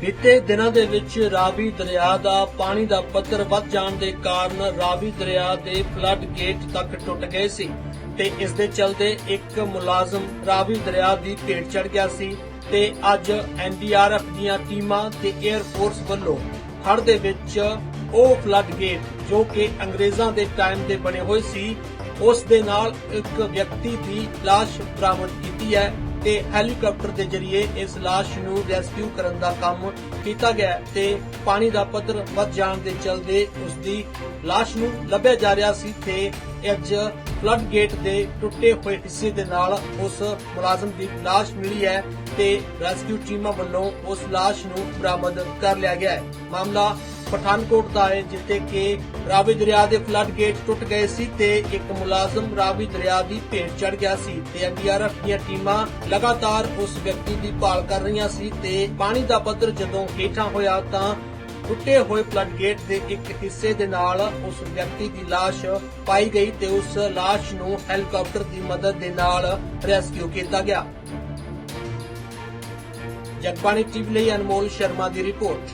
ਬੀਤੇ ਦਿਨਾਂ ਦੇ ਵਿੱਚ ਰਾਵੀ ਦਰਿਆ ਦਾ ਪਾਣੀ ਦਾ ਪੱਧਰ ਵੱਧ ਜਾਣ ਦੇ ਕਾਰਨ ਰਾਵੀ ਦਰਿਆ ਦੇ ਫਲੱਡ ਗੇਟ ਤੱਕ ਟੁੱਟ ਗਏ ਸੀ ਤੇ ਇਸ ਦੇ ਚਲਦੇ ਇੱਕ ਮੁਲਾਜ਼ਮ ਰਾਵੀ ਦਰਿਆ ਦੀ ਭੇਟ ਚੜ ਗਿਆ ਸੀ ਤੇ ਅੱਜ ਐਨਡੀਆਰਐਫ ਦੀਆਂ ਟੀਮਾਂ ਤੇ 에ਅਰ ਫੋਰਸ ਵੱਲੋਂ ਹੜ ਦੇ ਵਿੱਚ ਉਹ ਫਲੱਡ ਗੇਟ ਜੋ ਕਿ ਅੰਗਰੇਜ਼ਾਂ ਦੇ ਟਾਈਮ ਦੇ ਬਣੇ ਹੋਏ ਸੀ, ਉਸ ਦੇ ਨਾਲ ਇੱਕ ਵਿਅਕਤੀ ਦੀ ਲਾਸ਼ ਬਰਾਮਦ ਕੀਤੀ ਹੈ। ਤੇ ਹੈਲੀਕਾਪਟਰ ਦੇ ਜ਼ਰੀਏ ਇਸ ਲਾਸ਼ ਨੂੰ ਰੈਸਕਿਊ ਕਰਨ ਦਾ ਕੰਮ ਕੀਤਾ ਗਿਆ ਤੇ ਪਾਣੀ ਦਾ ਪੱਧਰ ਵੱਧ ਜਾਣ ਦੇ ਚਲਦੇ ਉਸ ਦੀ ਲਾਸ਼ ਨੂੰ ਲੱਭਿਆ ਜਾ ਰਿਹਾ ਸੀ ਤੇ ਅੱਜ ਫਲੱਡ ਗੇਟ ਦੇ ਟੁੱਟੇ ਹੋਏ ਹਿੱਸੇ ਦੇ ਨਾਲ ਉਸ ਮੁਲਾਜ਼ਮ ਦੀ ਲਾਸ਼ ਮਿਲੀ ਹੈ ਤੇ ਰੈਸਕਿਊ ਟੀਮਾਂ ਵੱਲੋਂ ਉਸ ਲਾਸ਼ ਨੂੰ ਬਰਾਮਦ ਕਰ ਲਿਆ ਗਿਆ ਹੈ। ਮਾਮਲਾ ਪਠਾਨਕੋਟ ਦਾ ਹੈ, ਜਿੱਥੇ ਕਿ ਰਾਵੀ ਦਰਿਆ ਦੇ ਫਲੱਡ ਗੇਟ ਟੁੱਟ ਗਏ ਸੀ ਤੇ ਇੱਕ ਮੁਲਾਜ਼ਮ ਰਾਵੀ ਦਰਿਆ ਦੀ ਭੇਟ ਚੜ ਗਿਆ ਸੀ ਤੇ ਐਨਡੀਆਰਐਫ ਦੀਆਂ ਟੀਮਾਂ ਲਗਾਤਾਰ ਉਸ ਵਿਅਕਤੀ ਦੀ ਭਾਲ ਕਰ ਰਹੀਆਂ ਸੀ ਤੇ ਪਾਣੀ ਦਾ ਪੱਧਰ ਜਦੋਂ ਹੇਠਾਂ ਹੋਇਆ ਤਾਂ ਟੁੱਟੇ ਹੋਏ ਫਲੱਡ ਗੇਟ ਦੇ ਇੱਕ ਹਿੱਸੇ ਦੇ ਨਾਲ ਉਸ ਵਿਅਕਤੀ ਦੀ ਲਾਸ਼ ਪਾਈ ਗਈ ਤੇ ਉਸ ਲਾਸ਼ ਨੂੰ ਹੈਲੀਕਾਪਟਰ ਦੀ ਮਦਦ ਦੇ ਨਾਲ ਰੈਸਕਿਊ ਕੀਤਾ ਗਿਆ। ਜਗਬਾਣੀ ਟੀਵੀ ਲਈ ਅਨਮੋਲ ਸ਼ਰਮਾ ਦੀ ਰਿਪੋਰਟ।